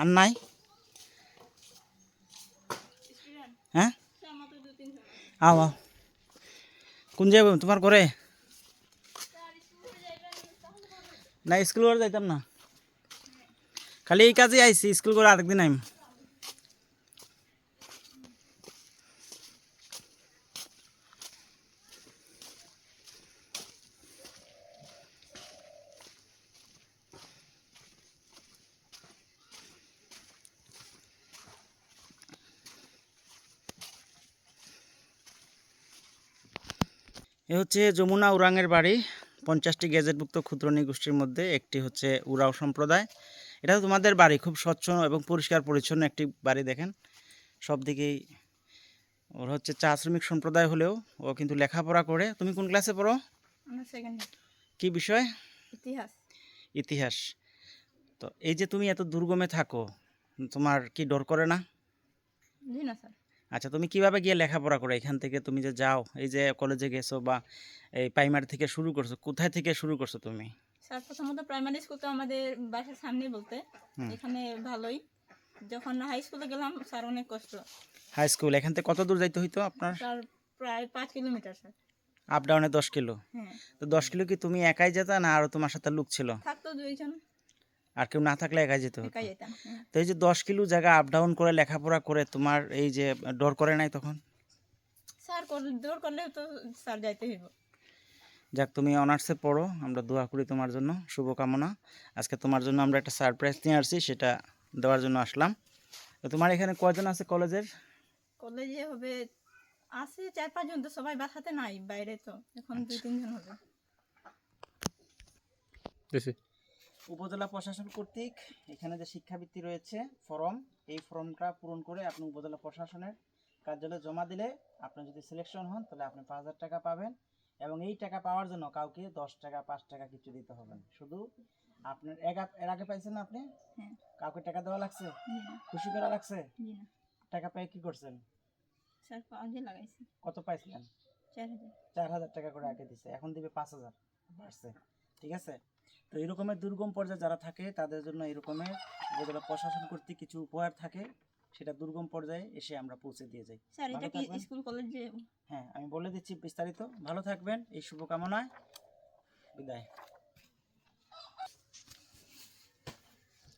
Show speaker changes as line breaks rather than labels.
আর নাই? হ্যাঁ? আও কোন যাইব তোমার ঘরে? না, স্কুল যাইতাম না। খালি এই কাজে আইসি স্কুল করে আরেকদিন আইম। এ হচ্ছে যমুনা উরাংয়ের বাড়ি পঞ্চাশটি গেজেটভুক্ত ক্ষুদ্র গোষ্ঠীর মধ্যে একটি হচ্ছে উরাও সম্প্রদায়। এটা তোমাদের বাড়ি খুব স্বচ্ছ এবং পরিষ্কার পরিচ্ছন্ন একটি বাড়ি দেখেন। সব দিকেই ওর হচ্ছে চা শ্রমিক সম্প্রদায় হলেও ও কিন্তু লেখাপড়া করে। তুমি কোন ক্লাসে পড়ো? কি বিষয়?
ইতিহাস।
ইতিহাস। তো এই যে তুমি এত দুর্গমে থাকো তোমার কি ডর করে না?
না স্যার।
আচ্ছা তুমি কীভাবে গিয়ে লেখাপড়া করো? এখান থেকে তুমি যে যাও এই যে কলেজে গেছো বা এই প্রাইমারি থেকে শুরু করছ কোথায় থেকে শুরু করছ তুমি?
স্যার প্রথমত প্রাইমারি স্কুল তো আমাদের বাসার সামনে বলতে। এখানে ভালোই। যখন হাই স্কুলে গেলাম স্যার অনেক কষ্ট।
হাই স্কুল এখান থেকে কত দূর যাইতে হইতো আপনার?
স্যার প্রায় পাঁচ কিলোমিটার স্যার।
আপ ডাউনে দশ কিলো।
হ্যাঁ।
তো দশ কিলো কি তুমি একাই যেতা না আরও তোমার সাথে লোক ছিল?
থাকতো দুইজন।
আর কেউ না থাকলে একাই যেতে হতো। তো এই যে দশ কিলো জায়গা আপ ডাউন করে লেখাপড়া করে তোমার এই যে ডর করে নাই তখন?
স্যার করলে- করলেও তো স্যার যাইতে হইব।
যাক তুমি অনার্সে পড়ো আমরা দোয়া করি তোমার জন্য শুভকামনা। আজকে তোমার জন্য আমরা একটা সারপ্রাইজ নিয়ে আসছি সেটা দেওয়ার জন্য আসলাম। তো তোমার এখানে কয়জন আছে কলেজের?
কলেজে হবে আছে চার পাঁচজন তো সবাই বাসাতে নাই বাইরে তো। এখন দুই তিনজন হবে।
উপজেলা প্রশাসন কর্তৃক এখানে যে শিক্ষাবৃত্তি রয়েছে ফর্ম এই ফর্মটা পূরণ করে আপনি উপজেলা প্রশাসনের কার্যালয়ে জমা দিলে আপনি যদি সিলেকশন হন তাহলে আপনি পাঁচ হাজার টাকা পাবেন এবং এই টাকা পাওয়ার জন্য কাউকে দশ টাকা পাঁচ টাকা কিছু দিতে হবে শুধু আপনার এক এর আগে পাইছেন না আপনি?
হ্যাঁ।
কাউকে টাকা দেওয়া লাগছে? খুশি করা লাগছে? টাকা পেয়ে কি করছেন? কত পাইছিলেন?
চার হাজার।
চার হাজার টাকা করে আগে দিছে এখন দিবে পাঁচ হাজার বাড়ছে। ঠিক আছে? তো এরকমের দুর্গম পর্যায়ে যারা থাকে তাদের জন্য এরকমের রকমের উপজেলা প্রশাসন কর্তৃক কিছু উপহার থাকে। সেটা দুর্গম পর্যায়ে এসে আমরা পৌঁছে দিয়ে যাই।
স্যার এটা কি। স্কুল কলেজে
হ্যাঁ আমি বলে দিচ্ছি বিস্তারিত। ভালো থাকবেন এই শুভকামনায়। বিদায়।